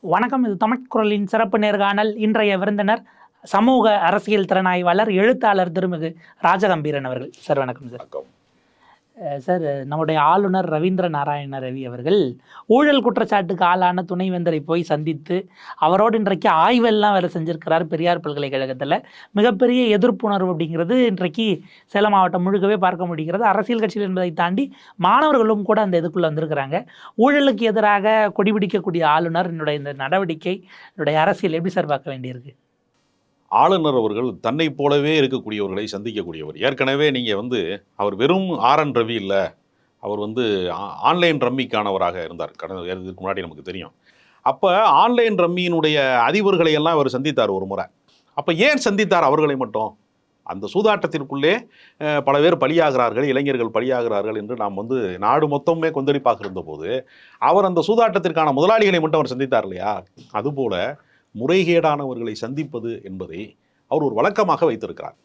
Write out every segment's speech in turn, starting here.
வணக்கம். இது தமிழ்குரலின் சிறப்பு நேர்காணல். இன்றைய விருந்தினர் சமூக அரசியல் திறனாய்வாளர் எழுத்தாளர் திருமிகு ராஜகம்பீரன் அவர்கள். சார் வணக்கம் சார். வணக்கம். சார் நம்முடைய ஆளுநர் ரவீந்திர நாராயண ரவி அவர்கள் ஊழல் குற்றச்சாட்டுக்கு ஆளான துணைவேந்தரை போய் சந்தித்து அவரோடு இன்றைக்கு ஆய்வெல்லாம் வேறு செஞ்சிருக்கிறார் பெரியார் பல்கலைக்கழகத்தில். மிகப்பெரிய எதிர்ப்புணர்வு அப்படிங்கிறது இன்றைக்கு சேலம் மாவட்டம் முழுக்கவே பார்க்க முடிகிறது. அரசியல் கட்சிகள் என்பதை தாண்டி மாணவர்களும் கூட அந்த இதுக்குள்ளே வந்திருக்கிறாங்க. ஊழலுக்கு எதிராக கொடிபிடிக்கக்கூடிய ஆளுநர் என்னுடைய இந்த நடவடிக்கை என்னுடைய அரசியல் எப்படி சார் பார்க்க வேண்டியிருக்கு? ஆளுநர் அவர்கள் தன்னை போலவே இருக்கக்கூடியவர்களை சந்திக்கக்கூடியவர். ஏற்கனவே நீங்கள் வந்து அவர் வெறும் ஆர் என் ரவி இல்லை அவர் வந்து ஆ- ஆன்லைன் ரம்மிக்கானவராக இருந்தார். கடந்த இதுக்கு முன்னாடி நமக்கு தெரியும். அப்போ ஆன்லைன் ரம்மியினுடைய அதிபர்களை எல்லாம் அவர் சந்தித்தார் ஒரு முறை. அப்போ ஏன் சந்தித்தார் அவர்களை மட்டும்? அந்த சூதாட்டத்திற்குள்ளே பல பேர் பலியாகிறார்கள் இளைஞர்கள் பலியாகிறார்கள் என்று நாம் வந்து நாடு மொத்தமே கொந்தளிப்பாக இருந்தபோது அவர் அந்த சூதாட்டத்திற்கான முதலாளிகளை மட்டும் அவர் சந்தித்தார் இல்லையா? அதுபோல் முறைகேடானவர்களை சந்திப்பது என்பதை அவர் ஒரு வழக்கமாக வைத்திருக்கிறார்.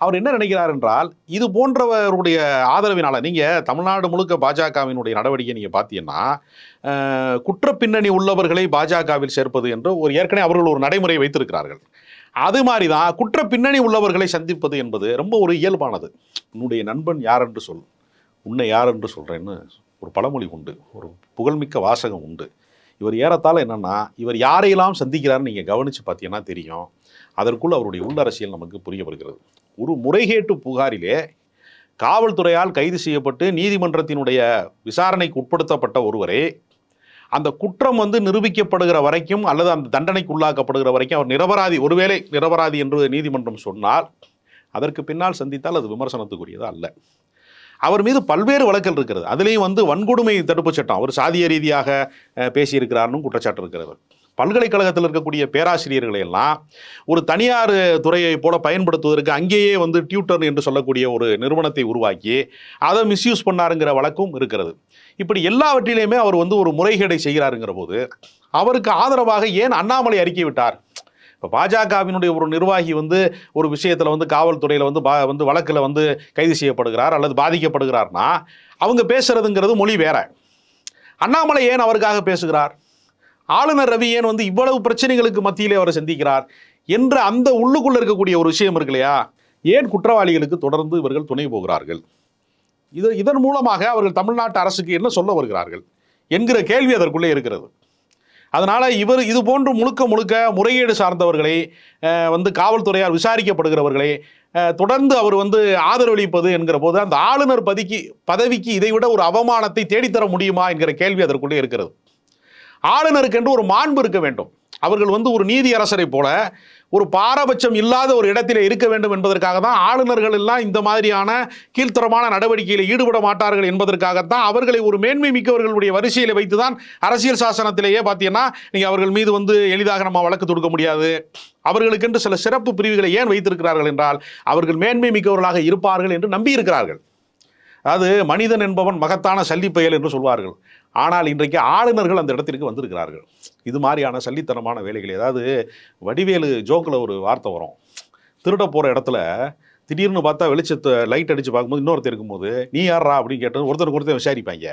அவர் என்ன நினைக்கிறார் என்றால் இது போன்றவருடைய ஆதரவினால நீங்கள் தமிழ்நாடு முழுக்க பாஜகவினுடைய நடவடிக்கை நீங்கள் பார்த்தீங்கன்னா குற்ற பின்னணி உள்ளவர்களை பாஜகவில் சேர்ப்பது என்று ஒரு ஏற்கனவே அவர்கள் ஒரு நடைமுறை வைத்திருக்கிறார்கள். அது மாதிரி தான் குற்ற பின்னணி உள்ளவர்களை சந்திப்பது என்பது ரொம்ப ஒரு இயல்பானது. உன்னுடைய நண்பன் யார் என்று சொல் உன்னை யார் என்று சொல்கிறேன்னு ஒரு பழமொழி உண்டு ஒரு புகழ்மிக்க வாசகம் உண்டு. இவர் ஏறத்தாழ என்னென்னா இவர் யாரையெல்லாம் சந்திக்கிறாருன்னு நீங்கள் கவனித்து பார்த்தீங்கன்னா தெரியும். அதற்குள் அவருடைய உள்ளரசியல் நமக்கு புரிய வருகிறது. ஒரு முறைகேட்டு புகாரிலே காவல்துறையால் கைது செய்யப்பட்டு நீதிமன்றத்தினுடைய விசாரணைக்கு உட்படுத்தப்பட்ட ஒருவரே அந்த குற்றம் வந்து நிரூபிக்கப்படுகிற வரைக்கும் அல்லது அந்த தண்டனைக்கு உள்ளாக்கப்படுகிற வரைக்கும் அவர் நிரபராதி ஒருவேளை நிரபராதி என்று நீதிமன்றம் சொன்னால் அதற்கு பின்னால் சந்தித்தால் அது விமர்சனத்துக்குரியது அல்ல. அவர் மீது பல்வேறு வழக்கல் இருக்கிறது. அதுலேயும் வந்து வன்கொடுமை தடுப்புச் சட்டம் அவர் சாதிய ரீதியாக பேசியிருக்கிறார்னு குற்றச்சாட்டு இருக்கிறது. பல்கலைக்கழகத்தில் இருக்கக்கூடிய பேராசிரியர்களை எல்லாம் ஒரு தனியார் துறையை போல பயன்படுத்துவதற்கு அங்கேயே வந்து டியூட்டர் என்று சொல்லக்கூடிய ஒரு நிறுவனத்தை உருவாக்கி அதை மிஸ்யூஸ் பண்ணாருங்கிற வழக்கும் இருக்கிறது. இப்படி எல்லாவற்றிலையுமே அவர் வந்து ஒரு முறைகேடை செய்கிறாருங்கிற போது அவருக்கு ஆதரவாக ஏன் அண்ணாமலை அறிக்கை விட்டார்? இப்போ பாஜகவினுடைய ஒரு நிர்வாகி வந்து ஒரு விஷயத்தில் வந்து காவல்துறையில் வந்து பா வந்து வழக்கில் வந்து கைது செய்யப்படுகிறார் அல்லது பாதிக்கப்படுகிறார்னா அவங்க பேசுகிறதுங்கிறது மொழி வேற. அண்ணாமலை ஏன் அவருக்காக பேசுகிறார்? ஆளுநர் ரவி ஏன் வந்து இவ்வளவு பிரச்சனைகளுக்கு மத்தியிலே அவரை சந்திக்கிறார்? என்ற அந்த உள்ளுக்குள்ளே இருக்கக்கூடிய ஒரு விஷயம் இருக்கு இல்லையா? ஏன் குற்றவாளிகளுக்கு தொடர்ந்து இவர்கள் துணை போகிறார்கள்? இது இதன் மூலமாக அவர்கள் தமிழ்நாட்டு அரசுக்கு என்ன சொல்ல வருகிறார்கள்? என்கிற கேள்வி அதற்குள்ளே இருக்கிறது. அதனால் இவர் இது போன்று முழுக்க முழுக்க முறைகேடு சார்ந்தவர்களை வந்து காவல்துறையால் விசாரிக்கப்படுகிறவர்களை தொடர்ந்து அவர் வந்து ஆதரவளிப்பது என்கிற போது அந்த ஆளுநர் பதவிக்கு பதவிக்கு இதைவிட ஒரு அவமானத்தை தேடித்தர முடியுமா என்கிற கேள்வி அதற்குள்ளே இருக்கிறது. ஆளுநருக்கென்று ஒரு மாண்பு இருக்க வேண்டும். அவர்கள் வந்து ஒரு நீதி அரசரை போல ஒரு பாரபட்சம் இல்லாத ஒரு இடத்திலே இருக்க வேண்டும் என்பதற்காக தான் ஆளுநர்கள் எல்லாம் இந்த மாதிரியான கீழ்த்தரமான நடவடிக்கையில் ஈடுபட மாட்டார்கள் என்பதற்காகத்தான் அவர்களை ஒரு மேன்மை மிக்கவர்களுடைய வரிசையில் வைத்து தான் அரசியல் சாசனத்திலேயே பார்த்தீங்கன்னா நீங்கள் அவர்கள் மீது வந்து எளிதாக நம்ம வழக்கு தொடுக்க முடியாது. அவர்களுக்கென்று சில சிறப்பு பிரிவுகளை ஏன் வைத்திருக்கிறார்கள் என்றால் அவர்கள் மேன்மை மிக்கவர்களாக இருப்பார்கள் என்று நம்பியிருக்கிறார்கள். அதாவது மனிதன் என்பவன் மகத்தான சல்லி பயல் என்று சொல்வார்கள். ஆனால் இன்றைக்கு ஆளுநர்கள் அந்த இடத்திற்கு வந்திருக்கிறார்கள். இது மாதிரியான சல்லித்தனமான வேலைகள். ஏதாவது வடிவேலு ஜோக்கில் ஒரு வார்த்தை வரும். திருட போகிற இடத்துல திடீர்னு பார்த்தா வெளிச்சத்தை லைட் அடித்து பார்க்கும்போது இன்னொருத்தர் இருக்கும்போது நீ யாரா அப்படின்னு கேட்டது ஒருத்தருக்கு ஒருத்தர் விசாரிப்பாங்க.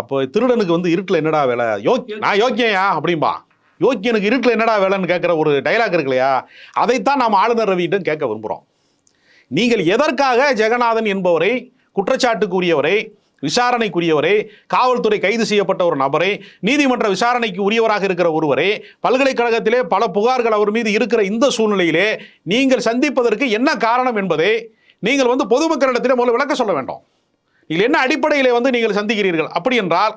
அப்போ திருடனுக்கு வந்து இருட்டில் என்னடா வேலை? யோக் நான் யோக்கியா அப்படிம்பா. யோக்கியனுக்கு இருட்டில் என்னடா வேலைன்னு கேட்குற ஒரு டைலாக் இருக்கு இல்லையா அதைத்தான் நாம் ஆளுநர் ரவியிடம் கேட்க விரும்புகிறோம் நீங்கள் எதற்காக ஜெகநாதன் என்பவரை குற்றச்சாட்டுக்குரியவரை விசாரணைக்குரியவரே காவல்துறை கைது செய்யப்பட்ட ஒரு நபரே நீதிமன்ற விசாரணைக்கு உரியவராக இருக்கிற ஒருவரே பல்கலைக்கழகத்திலே பல புகார்கள் அவர் மீது இருக்கிற இந்த சூழ்நிலையிலே நீங்கள் சந்திப்பதற்கு என்ன காரணம் என்பதை நீங்கள் வந்து பொதுமக்களிடத்திலே முதல்ல விளக்க சொல்ல வேண்டும். நீங்கள் என்ன அடிப்படையிலே வந்து நீங்கள் சந்திக்கிறீர்கள்? அப்படி என்றால்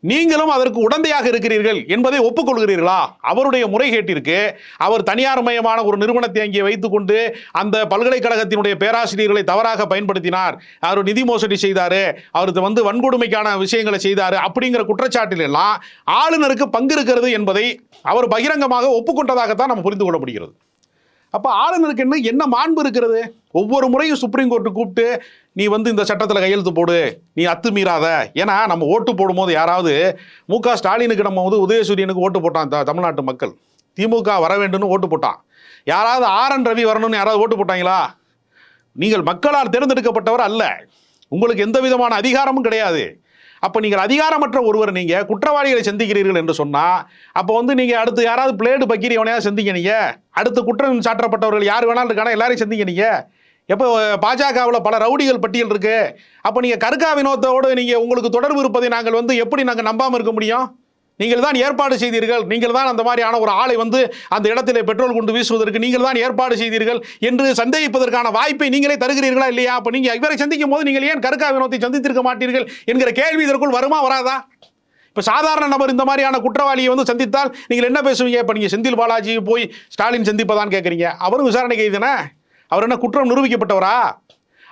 நீங்களும் அதற்கு உடந்தையாக இருக்கிறீர்கள் என்பதை ஒப்புக்கொள்கிறீர்களா? அவருடைய முறைகேட்டிற்கு அவர் தனியார் மயமான ஒரு நிறுவனத்தை அங்கே வைத்துக்கொண்டு அந்த பல்கலைக்கழகத்தினுடைய பேராசிரியர்களை தவறாக பயன்படுத்தினார். அவர் நிதி மோசடி செய்தார். அவர் வந்து வன்கொடுமைக்கான விஷயங்களை செய்தார். அப்படிங்கிற குற்றச்சாட்டில் எல்லாம் ஆளுநருக்கு பங்கு இருக்கிறது என்பதை அவர் பகிரங்கமாக ஒப்புக்கொண்டதாகத்தான் நம்ம புரிந்து கொள்ள முடிகிறது. அப்போ ஆளுநருக்கு என்ன என்ன மாண்பு இருக்கிறது? ஒவ்வொரு முறையும் சுப்ரீம் கோர்ட்டு கூப்பிட்டு நீ வந்து இந்த சட்டத்தில் கையெழுத்து போடு. நீ அத்துமீறாத ஏன்னா நம்ம ஓட்டு போடும்போது யாராவது மு க ஸ்டாலினுக்கு நம்ம வந்து உதயசூரியனுக்கு ஓட்டு போட்டான் த- தமிழ்நாட்டு மக்கள். திமுக வர வேண்டும்னு ஓட்டு போட்டான். யாராவது ஆர் என் ரவி வரணும்னு யாராவது ஓட்டு போட்டாங்களா? நீங்கள் மக்களால் தேர்ந்தெடுக்கப்பட்டவர் அல்ல. உங்களுக்கு எந்த விதமான அதிகாரமும் கிடையாது. அப்போ நீங்கள் அதிகாரமற்ற ஒருவர் நீங்கள் குற்றவாளிகளை சந்திக்கிறீர்கள் என்று சொன்னால் அப்போ வந்து நீங்கள் அடுத்து யாராவது பிளேடு பக்கீர் எவனையாவது சந்திக்க நீங்கள் அடுத்து குற்றம் சாற்றப்பட்டவர்கள் யார் வேணாலும் இருக்கானா? எல்லாரையும் சந்திக்க நீங்கள் எப்போ பாஜகவில் பல ரவுடிகள் பட்டியல் இருக்குது அப்போ நீங்கள் கருக்கா வினோத்தோடு நீங்கள் உங்களுக்கு தொடர்பு இருப்பதை நாங்கள் வந்து எப்படி நாங்கள் நம்பாமல் இருக்க முடியும்? நீங்கள் தான் ஏற்பாடு செய்தீர்கள். நீங்கள் தான் அந்த மாதிரியான ஒரு ஆளை வந்து அந்த இடத்திலே பெட்ரோல் கொண்டு வீசுவதற்கு நீங்கள் தான் ஏற்பாடு செய்தீர்கள் என்று சந்தேகிப்பதற்கான வாய்ப்பை நீங்களே தருகிறீர்களா இல்லையா? அப்போ நீங்கள் இவரை சந்திக்கும் போது நீங்கள் ஏன் கருக்கா வினோத்தை சந்தித்திருக்க மாட்டீர்கள் என்கிற கேள்வி இதற்குள் வருமா வராதா? இப்போ சாதாரண நபர் இந்த மாதிரியான குற்றவாளியை வந்து சந்தித்தால் நீங்கள் என்ன பேசுவீங்க? இப்போ நீங்கள் செந்தில் பாலாஜி போய் ஸ்டாலின் சந்திப்பதான்னு கேட்குறீங்க அவரும் விசாரணை கைதுனே தானே அவர் என்ன குற்றம் நிரூபிக்கப்பட்டவரா?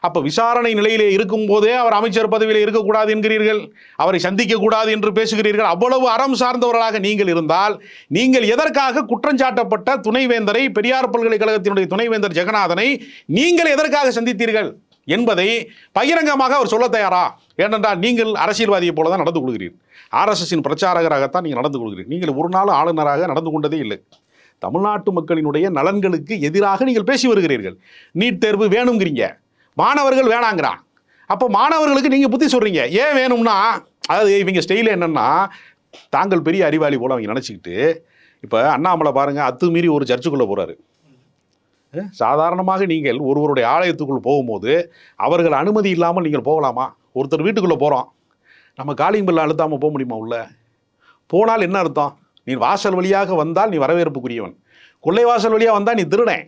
அப்போ விசாரணை நிலையிலே இருக்கும் போதே அவர் அமைச்சர் பதவியில் இருக்கக்கூடாது என்கிறீர்கள். அவரை சந்திக்கக்கூடாது என்று பேசுகிறீர்கள். அவ்வளவு அறம் சார்ந்தவர்களாக நீங்கள் இருந்தால் நீங்கள் எதற்காக குற்றஞ்சாட்டப்பட்ட துணைவேந்தரை பெரியார் பல்கலைக்கழகத்தினுடைய துணைவேந்தர் ஜெகநாதனை நீங்கள் எதற்காக சந்தித்தீர்கள் என்பதை பகிரங்கமாக அவர் சொல்ல தயாரா? ஏனென்றால் நீங்கள் அரசியல்வாதியை போல தான் நடந்து கொள்கிறீர்கள் ஆர்எஸ்எஸின் பிரச்சாரகராகத்தான் நீங்கள் நடந்து கொள்கிறீர்கள் நீங்கள் ஒரு நாள் ஆளுநராக நடந்து கொண்டதே இல்லை. தமிழ்நாட்டு மக்களினுடைய நலன்களுக்கு எதிராக நீங்கள் பேசி வருகிறீர்கள். நீட் தேர்வு வேணுங்கிறீங்க. மாணவர்கள் வேணாங்கிறான். அப்போ மாணவர்களுக்கு நீங்கள் புத்தி சொல்கிறீங்க ஏன் வேணும்னா அதாவது இவங்க ஸ்டைலில் என்னென்னா தாங்கள் பெரிய அறிவாளி போல அவங்க நினச்சிக்கிட்டு இப்போ அண்ணாமலை பாருங்கள் அத்துமீறி ஒரு சர்ச்சுக்குள்ளே போகிறாரு சாதாரணமாக நீங்கள் ஒருவருடைய ஆலயத்துக்குள் போகும்போது அவர்கள் அனுமதி இல்லாமல் நீங்கள் போகலாமா? ஒருத்தர் வீட்டுக்குள்ளே போகிறோம் நம்ம காலிங் பில்லை அழுத்தாமல் போக முடியுமா உள்ள? போனால் என்ன அர்த்தம்? நீ வாசல் வழியாக வந்தால் நீ வரவேற்புக்குரியவன். கொள்ளை வாசல் வழியாக வந்தால் நீ திருடேன்.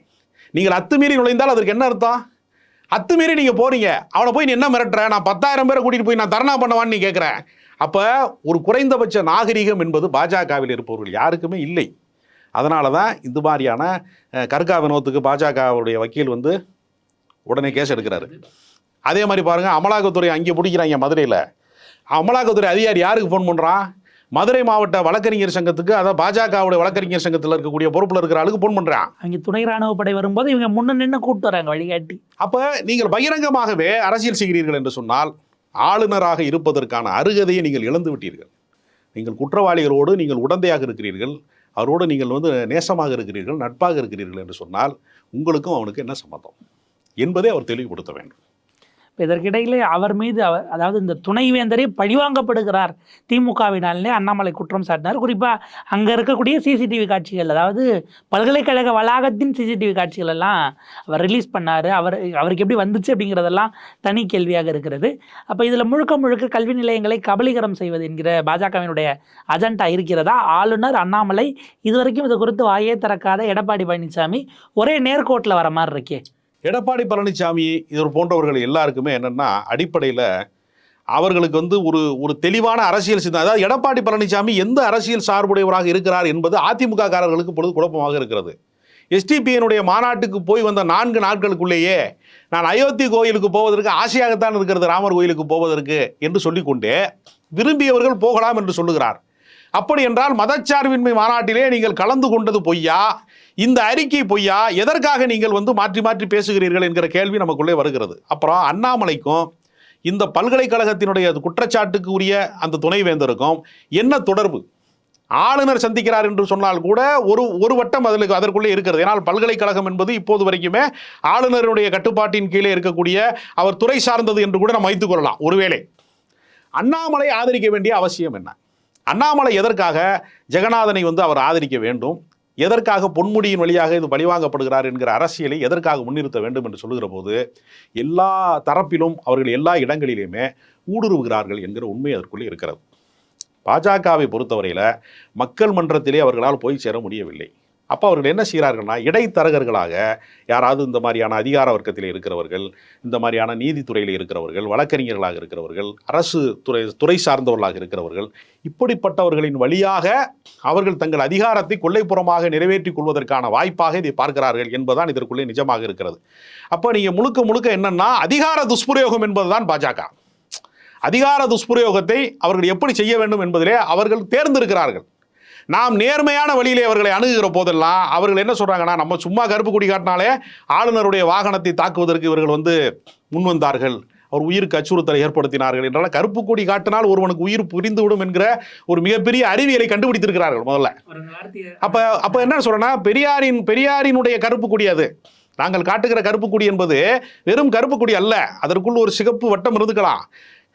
நீங்கள் அத்துமீறி நுழைந்தால் அதற்கு என்ன அர்த்தம்? அத்துமீறி நீங்கள் போகிறீங்க அவனை போய் நீ என்ன மிரட்டுற? நான் பத்தாயிரம் பேரை கூட்டிகிட்டு போய் நான் தர்ணா பண்ணவான்னு நீ கேட்குறேன் அப்போ ஒரு குறைந்தபட்ச நாகரிகம் என்பது பாஜகவில் இருப்பவர்கள் யாருக்குமே இல்லை. அதனால தான் இந்த மாதிரியான கர்கா வினோத்துக்கு பாஜகவுடைய வக்கீல் வந்து உடனே கேஸ் எடுக்கிறாரு. அதே மாதிரி பாருங்க அமலாக்கத்துறை அங்கே பிடிக்கிறாங்க மதுரையில். அமலாக்கத்துறை அதிகாரி யாருக்கு ஃபோன் பண்ணுறான் மதுரை மாவட்ட வழக்கறிஞர் சங்கத்துக்கு அதாவது பாஜகவுடைய வழக்கறிஞர் சங்கத்தில் இருக்கக்கூடிய பொறுப்பில் இருக்கிற ஆளுக்கு ஃபோன் பண்ணுறான் அவங்க துணை ராணுவ படை வரும்போது இவங்க முன்ன நின்று கூப்பிட்டு வராங்க வழிகாட்டி. அப்போ நீங்கள் பகிரங்கமாகவே அரசியல் செய்கிறீர்கள் என்று சொன்னால் ஆளுநராக இருப்பதற்கான அருகதையை நீங்கள் இழந்து விட்டீர்கள். நீங்கள் குற்றவாளிகளோடு நீங்கள் உடந்தையாக இருக்கிறீர்கள். அவரோடு நீங்கள் வந்து நேசமாக இருக்கிறீர்கள் நட்பாக இருக்கிறீர்கள் என்று சொன்னால் உங்களுக்கும் அவனுக்கு என்ன சம்மதம் என்பதை அவர் தெளிவுபடுத்த வேண்டும். இப்போ இதற்கிடையிலே அவர் மீது அவர் அதாவது இந்த துணைவேந்தரே பழிவாங்கப்படுகிறார். திமுகவினாலே அண்ணாமலை குற்றம் சாட்டினார். குறிப்பாக அங்கே இருக்கக்கூடிய சிசிடிவி காட்சிகள் அதாவது பல்கலைக்கழக வளாகத்தின் சிசிடிவி காட்சிகள் எல்லாம் அவர் ரிலீஸ் பண்ணார். அவர் அவருக்கு எப்படி வந்துச்சு அப்படிங்கிறதெல்லாம் தனி கேள்வியாக இருக்கிறது. அப்போ இதில் முழுக்க முழுக்க கல்வி நிலையங்களை கபலீகரம் செய்வது என்கிற பாஜகவினுடைய அஜெண்டா இருக்கிறதா? ஆளுநர் அண்ணாமலை இதுவரைக்கும் இது குறித்து வாயே திறக்காத எடப்பாடி பழனிசாமி ஒரே நேர்கோட்டில் வர மாதிரி இருக்கே. எடப்பாடி பழனிசாமி இது போன்றவர்கள் எல்லாருக்குமே என்னென்னா அடிப்படையில் அவர்களுக்கு வந்து ஒரு ஒரு தெளிவான அரசியல் சிந்தனை. அதாவது எடப்பாடி பழனிசாமி எந்த அரசியல் சார்புடையவராக இருக்கிறார் என்பது அதிமுக காரர்களுக்கு பொழுது குழப்பமாக இருக்கிறது. எஸ்டிபியினுடைய மாநாட்டுக்கு போய் வந்த நான்கு நாட்களுக்குள்ளேயே நான் அயோத்தி கோயிலுக்கு போவதற்கு ஆசையாகத்தான் இருக்கிறது ராமர் கோயிலுக்கு போவதற்கு என்று சொல்லிக்கொண்டே விரும்பியவர்கள் போகலாம் என்று சொல்லுகிறார். அப்படி என்றால் மதச்சார்பின்மை மாநாட்டிலே நீங்கள் கலந்து கொண்டது பொய்யா? இந்த அறிக்கை பொய்யா? எதற்காக நீங்கள் வந்து மாற்றி மாற்றி பேசுகிறீர்கள் என்கிற கேள்வி நமக்குள்ளே வருகிறது. அப்புறம் அண்ணாமலைக்கும் இந்த பல்கலைக்கழகத்தினுடைய குற்றச்சாட்டுக்கு உரிய அந்த துணைவேந்தருக்கும் என்ன தொடர்பு? ஆளுநர் சந்திக்கிறார் என்று சொன்னால் கூட ஒரு ஒரு வட்டம் அதில் அதற்குள்ளே இருக்கிறது. ஏன்னால் பல்கலைக்கழகம் என்பது இப்போது வரைக்குமே ஆளுநருடைய கட்டுப்பாட்டின் கீழே இருக்கக்கூடிய அவர் துறை சார்ந்தது என்று கூட நம்ம வைத்துக் கொள்ளலாம். ஒருவேளை அண்ணாமலை ஆதரிக்க வேண்டிய அவசியம் என்ன? அண்ணாமலை எதற்காக ஜெகநாதனை வந்து அவர் ஆதரிக்க வேண்டும்? எதற்காக பொன்முடியின் வழியாக இது பழிவாங்கப்படுகிறார் என்கிற அரசியலை எதற்காக முன்னிறுத்த வேண்டும் என்று சொல்லுகிற போது எல்லா தரப்பிலும் அவர்கள் எல்லா இடங்களிலுமே ஊடுருவுகிறார்கள் என்கிற உண்மை அதற்குள்ளே இருக்கிறது. பாஜகவை பொறுத்தவரையில் மக்கள் மன்றத்திலே அவர்களால் போய் சேர முடியவில்லை. அப்போ அவர்கள் என்ன செய்கிறார்கள்னா இடைத்தரகர்களாக யாராவது இந்த மாதிரியான அதிகார வர்க்கத்தில் இருக்கிறவர்கள் இந்த மாதிரியான நீதித்துறையில் இருக்கிறவர்கள் வழக்கறிஞர்களாக இருக்கிறவர்கள் அரசு துறை துறை சார்ந்தவர்களாக இருக்கிறவர்கள் இப்படிப்பட்டவர்களின் வழியாக அவர்கள் தங்கள் அதிகாரத்தை கொள்ளைப்புறமாக நிறைவேற்றிக் கொள்வதற்கான வாய்ப்பாக இதை பார்க்கிறார்கள் என்பதுதான் இதற்குள்ளே நிஜமாக இருக்கிறது. அப்போ நீங்கள் முழுக்க முழுக்க என்னென்னா அதிகார துஷ்பிரயோகம் என்பதுதான் பாஜக. அதிகார துஷ்பிரயோகத்தை அவர்கள் எப்படி செய்ய வேண்டும் என்பதிலே அவர்கள் தேர்ந்தெடுக்கிறார்கள் நாம் நேர்மையான வழியிலே அவர்களை அணுகுகிற போதெல்லாம் அவர்கள் என்ன சொல்றாங்கன்னா நம்ம சும்மா கருப்பு கொடி காட்டினாலே ஆளுநருடைய வாகனத்தை தாக்குவதற்கு இவர்கள் வந்து முன்வந்தார்கள். அவர் உயிருக்கு அச்சுறுத்தலை ஏற்படுத்தினார்கள் என்றால் கருப்பு கொடி காட்டினால் ஒருவனுக்கு உயிர் புரிந்துவிடும் என்கிற ஒரு மிகப்பெரிய அறிவியலை கண்டுபிடித்திருக்கிறார்கள் முதல்ல. அப்ப அப்ப என்ன சொல்றேன்னா பெரியாரின் பெரியாரினுடைய கருப்பு கொடி அது. நாங்கள் காட்டுகிற கருப்பு கொடி என்பது வெறும் கருப்பு கொடி அல்ல. அதற்குள் ஒரு சிகப்பு வட்டம் இருந்துக்கலாம்.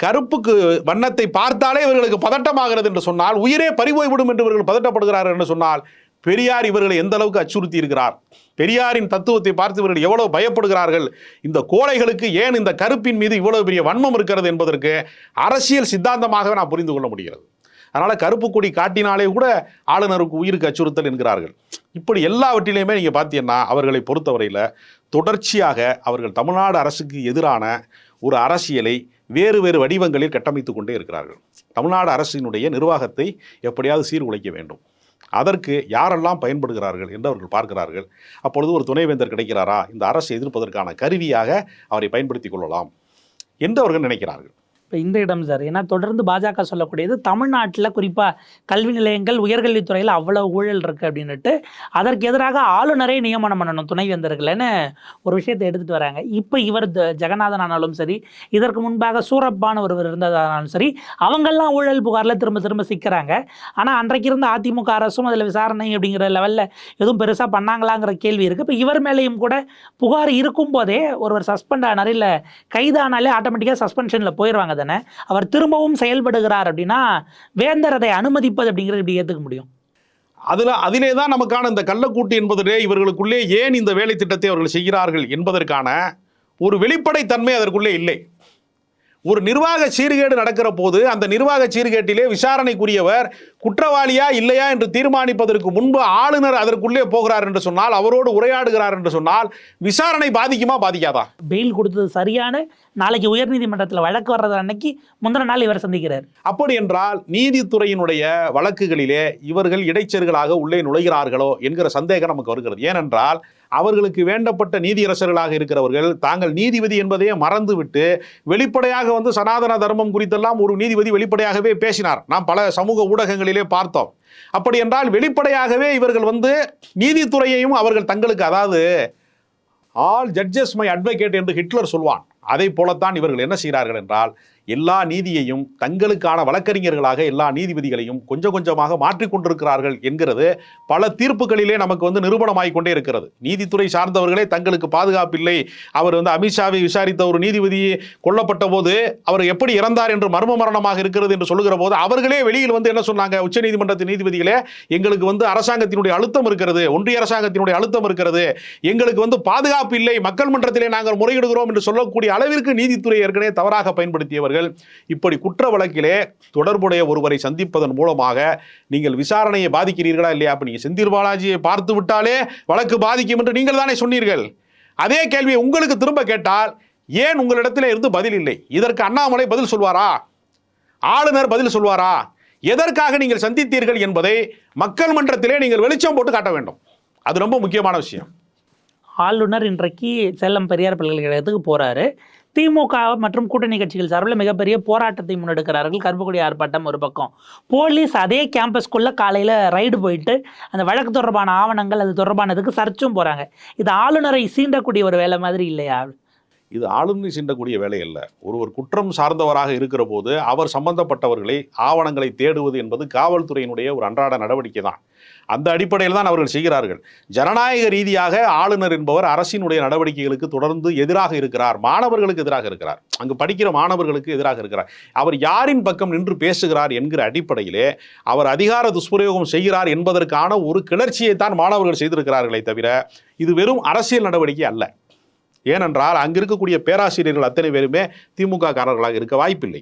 கருப்புக்கு வண்ணத்தை பார்த்தாலே இவர்களுக்கு பதட்டமாகிறது என்று சொன்னால் உயிரே பறிபோய்விடும் என்று இவர்கள் பதட்டப்படுகிறார்கள் என்று சொன்னால் பெரியார் இவர்களை எந்த அளவுக்கு அச்சுறுத்தி இருக்கிறார் பெரியாரின் தத்துவத்தை பார்த்து இவர்கள் எவ்வளவு பயப்படுகிறார்கள்? இந்த கோழைகளுக்கு ஏன் இந்த கருப்பின் மீது இவ்வளவு பெரிய வன்மம் இருக்கிறது என்பதற்கு அரசியல் சித்தாந்தமாகவே நான் புரிந்து கொள்ள முடிகிறது. அதனால் கருப்பு கொடி காட்டினாலே கூட ஆளுநருக்கு உயிருக்கு அச்சுறுத்தல் என்கிறார்கள். இப்படி எல்லாவற்றிலையுமே நீங்கள் பார்த்தீங்கன்னா அவர்களை பொறுத்தவரையில் தொடர்ச்சியாக அவர்கள் தமிழ்நாடு அரசுக்கு எதிரான ஒரு அரசியலை வேறு வேறு வடிவங்களில் கட்டமைத்து கொண்டே இருக்கிறார்கள். தமிழ்நாடு அரசினுடைய நிர்வாகத்தை எப்படியாவது சீர்குலைக்க வேண்டும். அதற்கு யாரெல்லாம் பயன்படுகிறார்கள் என்று அவர்கள் பார்க்கிறார்கள். அப்பொழுது ஒரு துணைவேந்தர் கிடைக்கிறாரா? இந்த அரசை எதிர்ப்பதற்கான கருவியாக அவரை பயன்படுத்திக் கொள்ளலாம் என்று அவர்கள் நினைக்கிறார்கள். இப்போ இந்த இடம் சார். ஏன்னா தொடர்ந்து பாஜக சொல்லக்கூடியது தமிழ்நாட்டில் குறிப்பாக கல்வி நிலையங்கள் உயர்கல்வித்துறையில் அவ்வளோ ஊழல் இருக்குது அப்படின்னுட்டு அதற்கு எதிராக ஆளுநரே நியமனம் பண்ணணும் துணைவேந்தர்கள்னு ஒரு விஷயத்தை எடுத்துகிட்டு வராங்க. இப்போ இவர் த- ஜெகநாதன் ஆனாலும் சரி இதற்கு முன்பாக சூரப்பான ஒருவர் இருந்ததானாலும் சரி அவங்கெல்லாம் ஊழல் புகாரில் திரும்ப திரும்ப சிக்கிறாங்க. ஆனால் அன்றைக்கு இருந்த அதிமுக அரசும் அதில் விசாரணை அப்படிங்கிற லெவலில் எதுவும் பெருசாக பண்ணாங்களாங்கிற கேள்வி இருக்குது இப்போ இவர் மேலேயும் கூட புகார் இருக்கும் போதே ஒருவர் சஸ்பெண்ட் ஆனார் இல்லை கைதானாலே ஆட்டோமேட்டிக்காக சஸ்பென்ஷனில் போயிடுவாங்க அதனை அவர் திரும்பவும் செயல்படுகிறார் அப்படின்னா வேந்தர் அதை அனுமதிப்பது அப்படிங்கிறது இப்படி ஏற்றுக்க முடியும். அதுல அதிலே தான் நமக்கான இந்த கள்ளக்கூட்டு என்பதிலே இவர்களுக்குள்ளே ஏன் இந்த வேலை திட்டத்தை அவர்கள் செய்கிறார்கள் என்பதற்கான ஒரு வெளிப்படைத்தன்மை அதற்குள்ளே இல்லை. ஒரு நிர்வாக சீர்கேடு நடக்கிற போது அந்த நிர்வாக சீர்கேட்டிலே விசாரணைக்குரியவர் குற்றவாளியா இல்லையா என்று தீர்மானிப்பதற்கு முன்பு ஆளுநர் அதற்குள்ளே போகிறார் என்று சொன்னால் அவரோடு உரையாடுகிறார் என்று சொன்னால் விசாரணை பாதிக்குமா பாதிக்காதா? பெயில் கொடுத்தது சரியான நாளைக்கு உயர்நீதிமன்றத்தில் வழக்கு வர்றது அன்னைக்கு முந்தின நாள் இவர் சந்திக்கிறார். அப்படி என்றால் நீதித்துறையினுடைய வழக்குகளிலே இவர்கள் இடைச்சர்களாக உள்ளே நுழைகிறார்களோ என்கிற சந்தேகம் நமக்கு வருகிறது. ஏனென்றால் அவர்களுக்கு வேண்டப்பட்ட நீதியரசர்களாக இருக்கிறவர்கள் தாங்கள் நீதிபதி என்பதையே மறந்துவிட்டு வெளிப்படையாக வந்து சனாதன தர்மம் குறித்தெல்லாம் ஒரு நீதிபதி வெளிப்படையாகவே பேசினார். நாம் பல சமூக ஊடகங்களிலே பார்த்தோம். அப்படி என்றால் வெளிப்படையாகவே இவர்கள் வந்து நீதித்துறையையும் அவர்கள் தங்களுக்கு அதாவது ஆல் ஜட்ஜஸ் மை அட்வொகேட் என்று ஹிட்லர் சொல்வான். அதை போலத்தான் இவர்கள் என்ன செய்கிறார்கள் என்றால் எல்லா நீதியையும் தங்களுக்கான வழக்கறிஞர்களாக எல்லா நீதிபதிகளையும் கொஞ்சம் கொஞ்சமாக மாற்றிக்கொண்டிருக்கிறார்கள் என்கிறது பல தீர்ப்புகளிலே நமக்கு வந்து நிரூபணமாகிக் கொண்டே இருக்கிறது. நீதித்துறை சார்ந்தவர்களே தங்களுக்கு பாதுகாப்பில்லை. அவர் வந்து அமித்ஷாவை விசாரித்த ஒரு நீதிபதி கொல்லப்பட்ட போது அவர் எப்படி இறந்தார் என்று மர்ம மரணமாக இருக்கிறது என்று சொல்லுகிற போது அவர்களே வெளியில் வந்து என்ன சொன்னாங்க? உச்சநீதிமன்றத்தின் நீதிபதிகளே எங்களுக்கு வந்து அரசாங்கத்தினுடைய அழுத்தம் இருக்கிறது ஒன்றிய அரசாங்கத்தினுடைய அழுத்தம் இருக்கிறது எங்களுக்கு வந்து பாதுகாப்பு இல்லை மக்கள் மன்றத்திலே நாங்கள் முறையிடுகிறோம் என்று சொல்லக்கூடிய அளவிற்கு நீதித்துறை ஏற்கனவே தவறாக பயன்படுத்தியவர் அவர்கள் இப்படி குற்ற வழக்கிலே தொடர்புடைய ஒருவரை சந்திப்பதன் மூலமாக நீங்கள் விசாரணையை பாதிக்கிறீர்களா இல்லையா? அப்ப நீங்க செந்தில் பாலாஜியை பார்த்து விட்டாலே வழக்கு பாதிக்கும் என்று நீங்கள் தானே சொன்னீர்கள். அதே கேள்வியை உங்களுக்கு திரும்ப கேட்டால் ஏன் உங்களிடத்தில் இருந்து பதில் இல்லை? இதற்கு அண்ணாமலை பதில் சொல்வாரா? ஆளுநர் பதில் சொல்வாரா? எதற்காக நீங்கள் சந்தித்தீர்கள் என்பதை மக்கள் மன்றத்திலே நீங்கள் வெளிச்சம் போட்டு காட்ட வேண்டும். அது ரொம்ப முக்கியமான விஷயம். ஆளுநர் இன்றைக்கு சேலம் பெரியார் பல்கலைக்கழகத்துக்கு போறாரு. திமுக மற்றும் கூட்டணி கட்சிகள் சார்பில் மிகப்பெரிய போராட்டத்தை முன்னெடுக்கிறார்கள். கருப்புக்குடி ஆர்ப்பாட்டம் ஒரு பக்கம். போலீஸ் அதே கேம்பஸ்குள்ளே காலையில் ரைடு போயிட்டு அந்த வழக்கு தொடர்பான ஆவணங்கள் அது தொடர்பானதுக்கு சர்ச்சும் போகிறாங்க இது ஆளுநரை சீண்டக்கூடிய ஒரு வேலை மாதிரி இல்லையா? இது ஆளுமை சென்றக்கூடிய வேலை அல்ல. ஒருவர் குற்றம் சார்ந்தவராக இருக்கிற போது அவர் சம்பந்தப்பட்டவர்களை ஆவணங்களை தேடுவது என்பது காவல்துறையினுடைய ஒரு அன்றாட நடவடிக்கை தான். அந்த அடிப்படையில் தான் அவர்கள் செய்கிறார்கள். ஜனநாயக ரீதியாக ஆளுநர் என்பவர் அரசினுடைய நடவடிக்கைகளுக்கு தொடர்ந்து எதிராக இருக்கிறார் மாணவர்களுக்கு எதிராக இருக்கிறார். அங்கு படிக்கிற மாணவர்களுக்கு எதிராக இருக்கிறார். அவர் யாரின் பக்கம் நின்று பேசுகிறார் என்கிற அடிப்படையிலே அவர் அதிகார துஷ்பிரயோகம் செய்கிறார் என்பதற்கான ஒரு கிளர்ச்சியை தான் மாணவர்கள் செய்திருக்கிறார்களே தவிர இது வெறும் அரசியல் நடவடிக்கை அல்ல. ஏனென்றால் அங்கு இருக்கக்கூடிய பேராசிரியர்கள் அத்தனை பேருமே திமுக காரர்களாக இருக்க வாய்ப்பில்லை.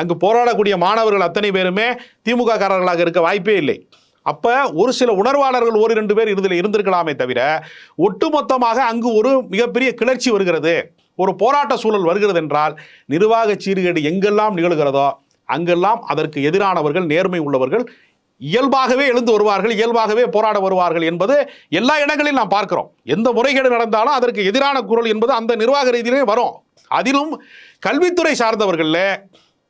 அங்கு போராடக்கூடிய மாணவர்கள் அத்தனை பேருமே திமுக காரர்களாக இருக்க வாய்ப்பே இல்லை. அப்ப ஒரு சில உணர்வாளர்கள் ஒரு ரெண்டு பேர் இதில் இருந்திருக்கலாமே தவிர ஒட்டுமொத்தமாக அங்கு ஒரு மிகப்பெரிய கிளர்ச்சி வருகிறது. ஒரு போராட்ட சூழல் வருகிறது என்றால் நிர்வாக சீர்கேடு எங்கெல்லாம் நிகழ்கிறதோ அங்கெல்லாம் அதற்கு எதிரானவர்கள் நேர்மை உள்ளவர்கள் இயல்பாகவே எழுந்து வருவார்கள் இயல்பாகவே போராட வருவார்கள் என்பது எல்லா இடங்களிலும் நாம் பார்க்கிறோம். எந்த முறைகேடு நடந்தாலும் அதற்கு எதிரான குரல் என்பது அந்த நிர்வாக ரீதியிலே வரும். அதிலும் கல்வித்துறை சார்ந்தவர்களில்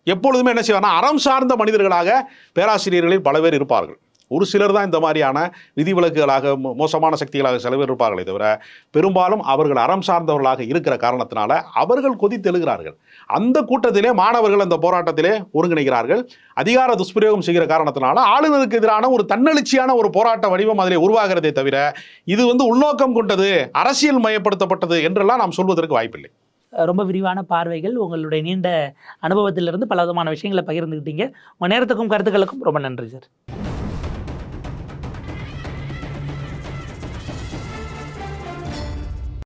எப்பொழுதுமே என்ன செய்வாங்கன்னா அறம் சார்ந்த மனிதர்களாக பேராசிரியர்களில் பல பேர் இருப்பார்கள். ஒரு சிலர் தான் இந்த மாதிரியான விதிவிலக்குகளாக மோ- மோசமான சக்திகளாக சில இருப்பார்களே தவிர பெரும்பாலும் அவர்கள் அறம் சார்ந்தவர்களாக இருக்கிற காரணத்தினால அவர்கள் கொதித்தெழுகிறார்கள் அந்த கூட்டத்திலே மாணவர்கள் அந்த போராட்டத்திலே ஒருங்கிணைகிறார்கள். அதிகார துஷ்பிரயோகம் செய்கிற காரணத்தினால ஆளுநருக்கு எதிரான ஒரு தன்னெழுச்சியான ஒரு போராட்ட வடிவம் அதிலே உருவாகிறதே தவிர இது வந்து உள்நோக்கம் கொண்டது அரசியல் மயப்படுத்தப்பட்டது என்றெல்லாம் நாம் சொல்வதற்கு வாய்ப்பில்லை. ரொம்ப விரிவான பார்வைகள் உங்களுடைய நீண்ட அனுபவத்திலிருந்து பல விதமான விஷயங்களை பகிர்ந்துக்கிட்டீங்க உங்கள் நேரத்துக்கும் கருத்துக்களுக்கும் ரொம்ப நன்றி சார்.